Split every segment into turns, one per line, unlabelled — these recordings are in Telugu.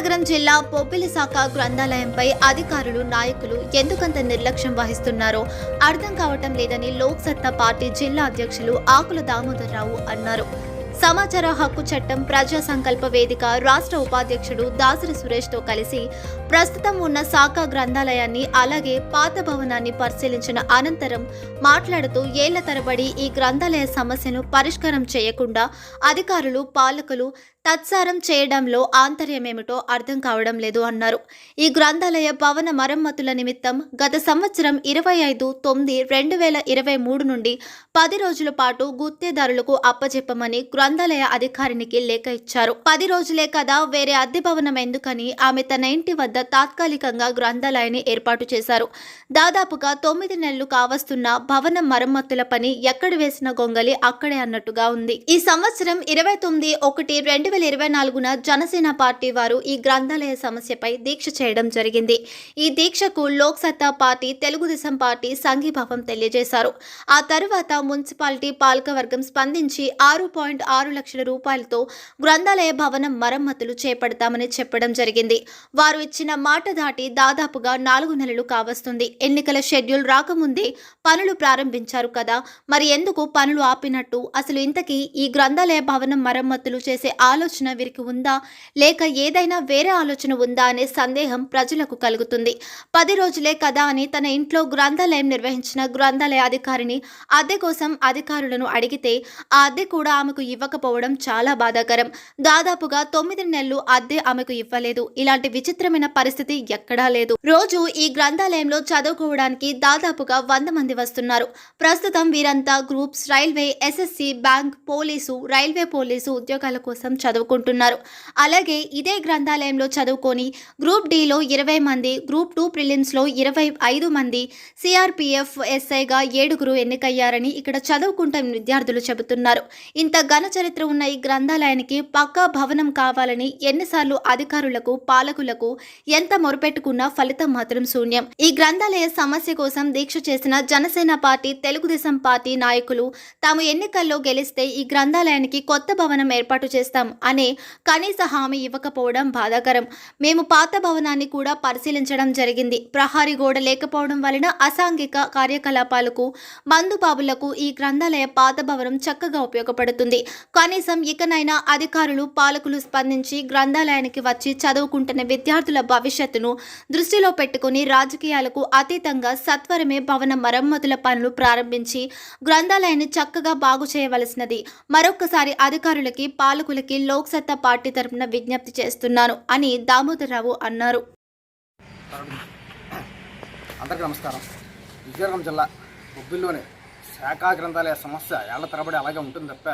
విజయనగరం జిల్లా పొబ్బిలి శాఖ గ్రంథాలయంపై అధికారులు నాయకులు ఎందుకంత నిర్లక్ష్యం వహిస్తున్నారో అర్థం కావటం లేదని లోక్ సత్తా పార్టీ జిల్లా అధ్యక్షులు ఆకుల దామోదరరావు అన్నారు. సమాచార హక్కు చట్టం ప్రజా సంకల్ప వేదిక రాష్ట్ర ఉపాధ్యక్షుడు దాసరి సురేష్తో కలిసి ప్రస్తుతం ఉన్న శాఖ గ్రంథాలయాన్ని అలాగే పాత భవనాన్ని పరిశీలించిన అనంతరం మాట్లాడుతూ ఏళ్ళ తరబడి ఈ గ్రంథాలయ సమస్యను పరిష్కారం చేయకుండా అధికారులు పాలకులు తత్సారం చేయడంలో ఆంతర్యమేమిటో అర్థం కావడం లేదు అన్నారు. ఈ గ్రంథాలయ భవన మరమ్మతుల నిమిత్తం గత సంవత్సరం ఇరవై ఐదు తొమ్మిది రెండు వేల ఇరవై మూడు నుండి పది రోజుల పాటు గుత్తేదారులకు అప్పచెప్పమని గ్రంథాలయ అధికారినికి లేఖ ఇచ్చారు. పది రోజులే కదా వేరే అద్దె భవనం ఎందుకని ఆమె తన ఇంటి వద్ద తాత్కాలికంగా గ్రంథాలయాన్ని ఏర్పాటు చేశారు. దాదాపుగా తొమ్మిది నెలలు కావస్తున్న భవన మరమ్మతుల పని ఎక్కడ వేసిన గొంగలి అక్కడే అన్నట్టుగా ఉంది. ఈ సంవత్సరం ఇరవై తొమ్మిది ఒకటి రెండు వేల ఇరవై నాలుగున జనసేన పార్టీ వారు ఈ గ్రంథాలయ సమస్యపై దీక్ష చేయడం జరిగింది. ఈ దీక్షకు లోక్సత్తా పార్టీ తెలుగుదేశం పార్టీ సంఘీభావం తెలియజేశారు. ఆ తర్వాత మున్సిపాలిటీ పాలకవర్గం స్పందించి ఆరు పాయింట్ ఆరు లక్షల రూపాయలతో గ్రంథాలయ భవనం మరమ్మతులు చేపడతామని చెప్పడం జరిగింది. వారు ఇచ్చిన మాట దాటి దాదాపుగా నాలుగు నెలలు కావస్తుంది. ఎన్నికల షెడ్యూల్ రాకముందే పనులు ప్రారంభించారు కదా మరి ఎందుకు పనులు ఆపినట్టు? అసలు ఇంతకీ ఈ గ్రంథాలయ భవనం మరమ్మతులు చేసే ఆలోచన వీరికి ఉందా? లేక ఏదైనా వేరే ఆలోచన ఉందా అనే సందేహం ప్రజలకు కలుగుతుంది. పది రోజులే కదా అని తన ఇంట్లో గ్రంథాలయం నిర్వహించిన గ్రంథాలయ అధికారిని అద్దె కోసం అధికారులను అడిగితే ఆ అద్దె కూడా ఆమెకు ఇవ్వకపోవడం చాలా బాధాకరం. దాదాపుగా తొమ్మిది నెలలు అద్దె ఆమెకు ఇవ్వలేదు. ఇలాంటి విచిత్రమైన పరిస్థితి ఎక్కడా లేదు. రోజు ఈ గ్రంథాలయంలో చదువుకోవడానికి దాదాపుగా వంద మంది వస్తున్నారు. ప్రస్తుతం వీరంతా groups railway SSC bank police railway police ఉద్యోగాల కోసం చదువుకుంటున్నారు. అలాగే ఇదే గ్రంథాలయంలో చదువుకొని గ్రూప్ డిలో ఇరవై మంది గ్రూప్ టూ ప్రిలిమ్స్లో ఇరవై ఐదు మంది సిఆర్పిఎఫ్ ఎస్ఐగా ఏడుగురు ఎన్నికయ్యారని ఇక్కడ చదువుకుంటున్న విద్యార్థులు చెబుతున్నారు. ఇంత ఘన చరిత్ర ఉన్న ఈ గ్రంథాలయానికి పక్కా భవనం కావాలని ఎన్నిసార్లు అధికారులకు పాలకులకు ఎంత మొరపెట్టుకున్నా ఫలితం మాత్రం శూన్యం. ఈ గ్రంథాలయ సమస్య కోసం దీక్ష చేసిన జనసేన పార్టీ తెలుగుదేశం పార్టీ నాయకులు తాము ఎన్నికల్లో గెలిస్తే ఈ గ్రంథాలయానికి కొత్త భవనం ఏర్పాటు చేస్తాం. అనే కనీస హామీ ఇవ్వకపోవడం బాధాకరం. మేము పాత భవనాన్ని కూడా పరిశీలించడం జరిగింది. ప్రహారీ గోడ లేకపోవడం వలన అసాంఘిక కార్యకలాపాలకు మందుబాబులకు ఈ గ్రంథాలయ పాత భవనం చక్కగా ఉపయోగపడుతుంది. కనీసం ఇకనైనా అధికారులు పాలకులు స్పందించి గ్రంథాలయానికి వచ్చి చదువుకుంటున్న విద్యార్థుల భవిష్యత్తును దృష్టిలో పెట్టుకుని రాజకీయాలకు అతీతంగా సత్వరమే భవన మరమ్మతుల పనులు ప్రారంభించి గ్రంథాలయాన్ని చక్కగా బాగు చేయవలసినది. మరొక్కసారి అధికారులకి పాలకులకి లోక్సత్తా పార్టీ తరపున విజ్ఞప్తి చేస్తున్నాను అని దామోదరరావు అన్నారు.
అందరికీ నమస్కారం. విజయనగరం జిల్లా బొబ్బిల్లోని శాఖా గ్రంథాలయ సమస్య ఏళ్ళ తరబడి అలాగే ఉంటుంది తప్ప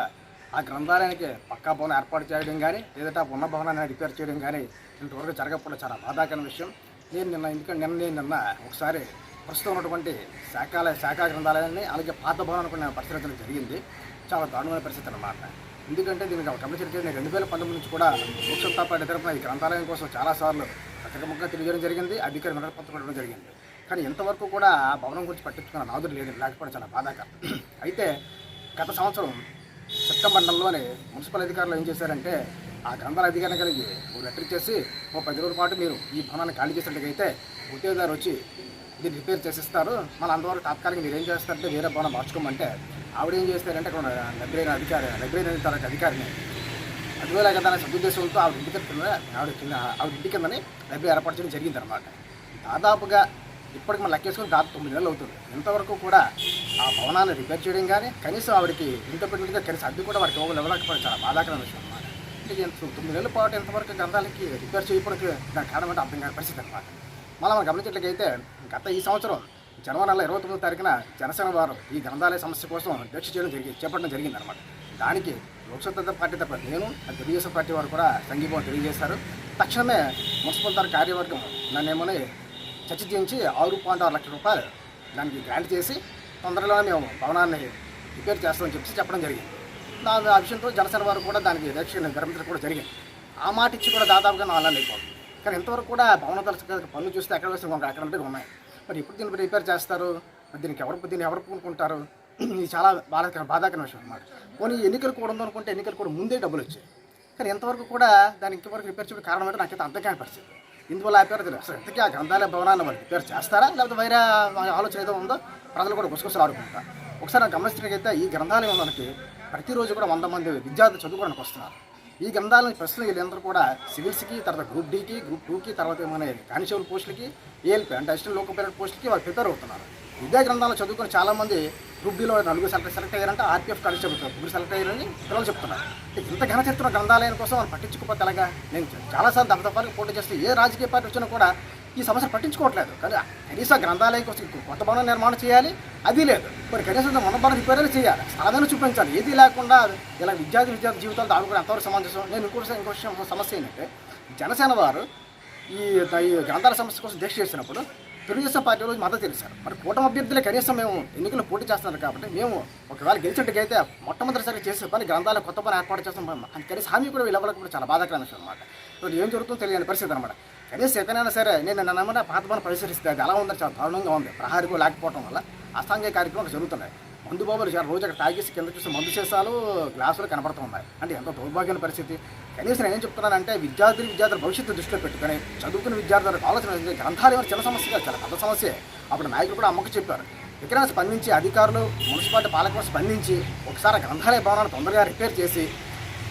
ఆ గ్రంథాలయానికి పక్కా భవనం ఏర్పాటు చేయడం కానీ లేదంటే ఉన్న భవనాన్ని రిపేర్ చేయడం కానీ ఇంతవరకు జరగకపోవడం చాలా బాధాకరమైన విషయం. నేను నిన్న ఎందుకంటే నిన్న నేను నిన్న ఒకసారి ప్రస్తుతం ఉన్నటువంటి శాఖాలయ శాఖా గ్రంథాలయాన్ని అలాగే పాత భవనాన్ని కూడా నేను పరిశీలించడం జరిగింది. చాలా దారుణమైన పరిస్థితి అన్నమాట. ఎందుకంటే దీనికి ఒక గమనించే నేను రెండు వేల పంతొమ్మిది నుంచి కూడా లోక్సత్తా పార్టీ తరఫున ఈ గ్రంథాలయం కోసం చాలాసార్లు అక్రమంగా తెలియజేయడం జరిగింది అధికారి వినపత్రం ఇవ్వడం జరిగింది. కానీ ఇంతవరకు కూడా ఆ భవనం గురించి పట్టించుకున్న నాదుడు లేదు లేకపోవడం చాలా బాధాకరం అయితే గత సంవత్సరం సెప్టెంబర్ నెలలోనే మున్సిపల్ అధికారులు ఏం చేశారంటే ఆ గ్రంథాల అధికారిని కలిగి ఒక లెటర్ ఇచ్చేసి ఓ పది రోజుల పాటు మీరు ఈ భవనాన్ని ఖాళీ చేసినట్టుగైతే ఉద్యోగదారు వచ్చి దీన్ని రిపేర్ చేసిస్తారు. మళ్ళీ అంతవరకు తాత్కాలిక మీరు ఏం చేస్తారంటే వేరే భవనం మార్చుకోమంటే ఆవిడ ఏం చేస్తారంటే అక్కడ లైబ్రరీ అధికారి లైబ్రరీ తనకు అధికారిని అటువేళ కదా సదుద్దేశంతో ఆవిడ ఇంటి కింద ఆవిడ కింద ఆవిడ ఇంటి కిందని లైబ్రరీ ఏర్పాటు చేయడం జరిగింది అనమాట దాదాపుగా ఇప్పటికి మనం లెక్కేసుకుని దాదాపు తొమ్మిది నెలలు అవుతుంది. ఇంతవరకు కూడా ఆ భవనాన్ని రిపేర్ చేయడం కానీ కనీసం ఆవిడకి ఇంత కనీసం అద్దె కూడా వాడికి ఇవ్వగల ఇవ్వలేకపోవడం చాలా బాధాకరమైన విషయం అనమాట అంటే తొమ్మిది నెలల పాటు ఇంతవరకు గ్రంథాలకి రిపేర్ చేయకపోవడానికి దాని కారణం అంటే అర్థం కాని పరిస్థితి అనమాట మళ్ళీ మనం గమనించినట్లయితే గత ఈ సంవత్సరం జనవరి నెల ఇరవై తొమ్మిదో తారీఖున జనసేన వారు ఈ గ్రంథాలయ సమస్య కోసం దీక్ష చేయడం జరిగి చేపట్టడం జరిగింది అనమాట దానికి లోక్సత్తా పార్టీ తప్ప నేను తెలుగుదేశం పార్టీ వారు కూడా సంఘీభావం తెలియజేశారు. తక్షణమే మున్సిపల్ తర కార్యవర్గం నన్నేమని చర్చించి ఆరు పాయింట్ ఆరు లక్షల రూపాయలు దానికి గ్రాంట్ చేసి తొందరలోనే మేము భవనాన్ని రిపేర్ చేస్తామని చెప్పి చెప్పడం జరిగింది. దాని ఆ విషయంతో జనసేన వారు కూడా దానికి దీక్ష నిర్మించడం కూడా జరిగింది. ఆ మాట ఇచ్చి కూడా దాదాపుగా నాలుగు నెలలు అయిపోతుంది కానీ ఇంతవరకు కూడా భవన తలస పనులు చూస్తే ఎక్కడ వేసిన ఒక ఉన్నాయి మరి ఎప్పుడు దీన్ని రిపేర్ చేస్తారు? మరి దీనికి ఎవరు దీన్ని ఎవరు పూనుకుంటారు ఇది చాలా బాధాకర బాధాకరమైన విషయం అనమాట పోనీ ఎన్నికలు కూడా ఉందనుకుంటే ఎన్నికలు కూడా ముందే డబ్బులు వచ్చాయి. కానీ ఇంతవరకు కూడా దానికి ఇంతవరకు రిపేర్ చేయడం కారణం ఏంటో నాకైతే అర్థం కాని పరిస్థితి ఇందువల్ల ఆపారు తెలియదు. అసలు ఇంతకీ ఆ గ్రంథాలయ భవనాన్ని వాళ్ళు రిపేర్ చేస్తారా? లేకపోతే వేరే ఆలోచన ఏదో ఉందో ప్రజలు కూడా గుసగుసలు ఆడుకుంటారు? ఒకసారి నాకు గమనించినట్టయితే ఈ గ్రంథాలయం మనకి ప్రతిరోజు కూడా వంద మంది విద్యార్థులు చదువుకోవడానికి వస్తున్నారు. ఈ గ్రంథాలను ప్రశ్నలు వీళ్ళందరూ కూడా సివిల్స్కి తర్వాత గ్రూప్ డీకి గ్రూప్ టూకి తర్వాత ఏమైనా కానిస్టేబుల్ పోస్టులకి ఏఎల్పి అంటే అసిస్టెంట్ లోకల్ పైలట్ పోస్టులకి వాళ్ళు ప్రిపేర్ అవుతున్నారు. ఇదే గ్రంథాలు చదువుకుని చాలామంది గ్రూప్ డీలో నలుగురు సెలెక్ట్ సెలెక్ట్ అయ్యారంటే ఆర్పీఎఫ్ కానిస్టేబుల్ ముగ్గురు సెలెక్ట్ అయ్యారని పిల్లలు చెప్తున్నారు. ఇంత ఘన గ్రంథాలయం కోసం వాళ్ళు పట్టించుకోకపోతే ఎలాగా? నేను చాలాసార్లు దఫదఫాలకు పోటీ చేస్తే ఏ రాజకీయ పార్టీ వచ్చినా కూడా ఈ సమస్య పట్టించుకోవట్లేదు. కానీ కనీసం గ్రంథాలయం కోసం కొత్త భవనం నిర్మాణం చేయాలి. అది లేదు. మరి కనీసం మన భవనం రిపేర్ చేయాలి. సాధన చూపించాలి. ఏది లేకుండా ఇలా విద్యార్థి విద్యార్థి జీవితాలు దాడుకుని ఎంతవరకు సమంజసం? నేను ఇంకోటి ఇంకో విషయం సమస్య ఏంటంటే జనసేన వారు ఈ గ్రంథాల సమస్య కోసం దీక్ష చేసినప్పుడు తెలుగుదేశం పార్టీ రోజు మద్దతు తెలిసారు మరి కూటమి అభ్యర్థులే కనీసం మేము ఎన్నికలు పోటీ చేస్తున్నారు కాబట్టి మేము ఒకవేళ గెలిచినట్టుకైతే మొట్టమొదటిసారి చేసే పని గ్రంథాల కొత్త పని ఏర్పాటు చేస్తాం. అని కనీసం హామీ కూడా వీళ్ళవరకు కూడా చాలా బాధాకరమైన విషయం అనమాట ఏం జరుగుతుందో తెలియని పరిస్థితి అనమాట కనీసం ఎక్కడైనా సరే నేను నన్నమాట పాత పరిశీలిస్తే అది ఎలా ఉందో చాలా దారుణంగా ఉంది. ప్రహారికు లేకపోవడం వల్ల అసాంఘిక కార్యక్రమాలు జరుగుతున్నాయి. మందు బాబులు చాలా రోజు అక్కడ తాగేసి కింద చూసి మందు చేసాలు గ్లాసులు కనబడుతున్నాయి అంటే ఎంతో దౌర్భాగ్యమైన పరిస్థితి. కనీసం నేను ఏం చెప్తున్నానంటే విద్యార్థులు విద్యార్థుల భవిష్యత్తు దృష్టిలో పెట్టుకుని చదువుకున్న విద్యార్థులకు ఆలోచన గ్రంథాలు గ్రంథాలయం చిన్న సమస్య కాదు చాలా పెద్ద సమస్య. అప్పుడు నాయకులు కూడా అమ్మకు చెప్పారు. ఎక్కడైనా స్పందించి అధికారులు మున్సిపాలిటీ పాలకులు స్పందించి ఒకసారి గ్రంథాలయ భవనాన్ని తొందరగా రిపేర్ చేసి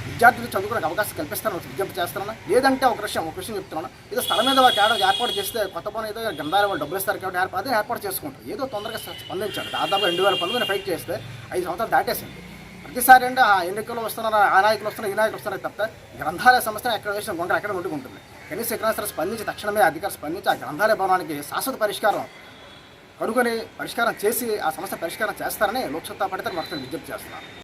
విద్యార్థులు చదువుకునే అవకాశం కల్పిస్తాను విజ్ఞప్తి చేస్తాను లేదంటే ఒక విషయం ఒక విషయం చెప్తున్నాను. ఏదో స్థలం మీద ఒక ఏడాది ఏర్పాటు చేస్తే కొత్త పని ఏదో గ్రంథాలయం వాళ్ళు డబ్బులు ఇస్తారు కాబట్టి ఏర్పాటు అదే ఏర్పాటు చేసుకుంటారు. ఏదో తొందరగా స్పందించాడు దాదాపు రెండు వేల పంతొమ్మిది ఫైట్ చేస్తే ఐదు సంవత్సరాలు దాటేసింది. ప్రతిసారి అంటే ఆ ఎన్నికలు వస్తున్నారు ఆ నాయకులు వస్తున్నారు ఈ నాయకులు వస్తున్నారు తప్ప గ్రంథాలయ సంస్థ ఎక్కడ వేసిన గొంగ ఎక్కడ ఉండుకుంటుంది ఉంటుంది కనీసం ఎక్కడైనా స్పందించి తక్షణమే అధికారులు స్పందించి ఆ గ్రంథాలయ భవనానికి శాశ్వత పరిష్కారం కనుగొని పరిష్కారం చేసి ఆ సమస్య పరిష్కారం చేస్తారని లోక్సత్తా పడితే మొత్తం విజ్ఞప్తి చేస్తున్నారు